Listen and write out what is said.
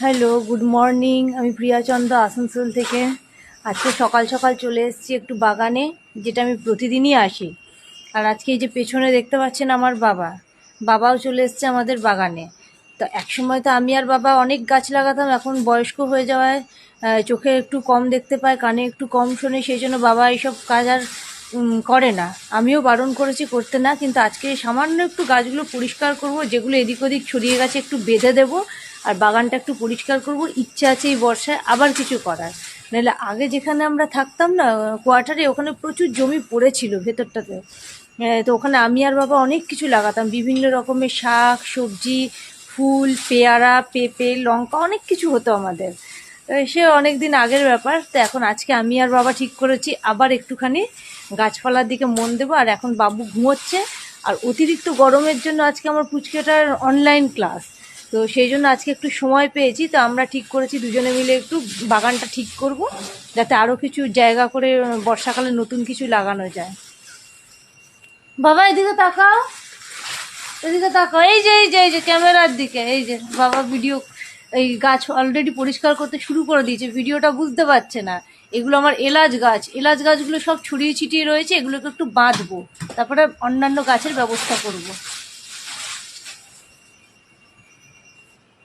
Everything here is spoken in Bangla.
হ্যালো গুড মর্নিং আমি প্রিয়া চন্দ্র আসানসোল থেকে। আজকে সকাল সকাল চলে এসেছি একটু বাগানে, যেটা আমি প্রতিদিনই আসি। আর আজকে এই যে পেছনে দেখতে পাচ্ছেন আমার বাবা, বাবাও চলে এসছে আমাদের বাগানে। তো একসময় তো আমি আর বাবা অনেক গাছ লাগাতাম, এখন বয়স্ক হয়ে যাওয়ায় চোখে একটু কম দেখতে পায় কানে একটু কম শোনে, সেই জন্য বাবা এইসব কাজ আর করে না। আমিও বারণ করেছি করতে না, কিন্তু আজকে সামান্য একটু গাছগুলো পরিষ্কার করব, যেগুলো এদিক ওদিক ছড়িয়ে গেছে, একটু বেঁধে দেবো আর বাগানটা একটু পরিষ্কার করব, ইচ্ছা আছে এই বর্ষায় আবার কিছু করার। নাহলে আগে যেখানে আমরা থাকতাম না, কোয়ার্টারে ওখানে প্রচুর জমি পড়েছিল ভেতরটাতে। তো ওখানে আমি আর বাবা অনেক কিছু লাগাতাম, বিভিন্ন রকমের শাক, সবজি, ফুল, পেয়ারা, পেঁপে, লঙ্কা অনেক কিছু হতো আমাদের। সে অনেক দিন আগের ব্যাপার, তো এখন আজকে আমি আর বাবা ঠিক করেছি, আবার একটুখানি গাছপালার দিকে মন দেবো, আর এখন বাবু ঘুমোচ্ছে। আর অতিরিক্ত গরমের জন্য আজকে আমার পুচকেটার অনলাইন ক্লাস তো সেই জন্য আজকে একটু সময় পেয়েছি, তো আমরা ঠিক করেছি দুজনে মিলে একটু বাগানটা ঠিক করব, যাতে আরও কিছু জায়গা করে বর্ষাকালে নতুন কিছু লাগানো যায়। বাবা, এদিকে তাকাও। এদিকে তাকাও। এই যে এই যে এই যে, ক্যামেরার দিকে। এই যে, বাবা ভিডিও এই গাছ অলরেডি পরিষ্কার করতে শুরু করে দিয়েছে। ভিডিওটা বুঝতে পারছে না। এগুলো আমার এলাচ গাছ। এলাচ গাছগুলো সব ছড়িয়ে ছিটিয়ে রয়েছে, এগুলোকে একটু বাঁধবো। তারপরে অন্যান্য গাছের ব্যবস্থা করব।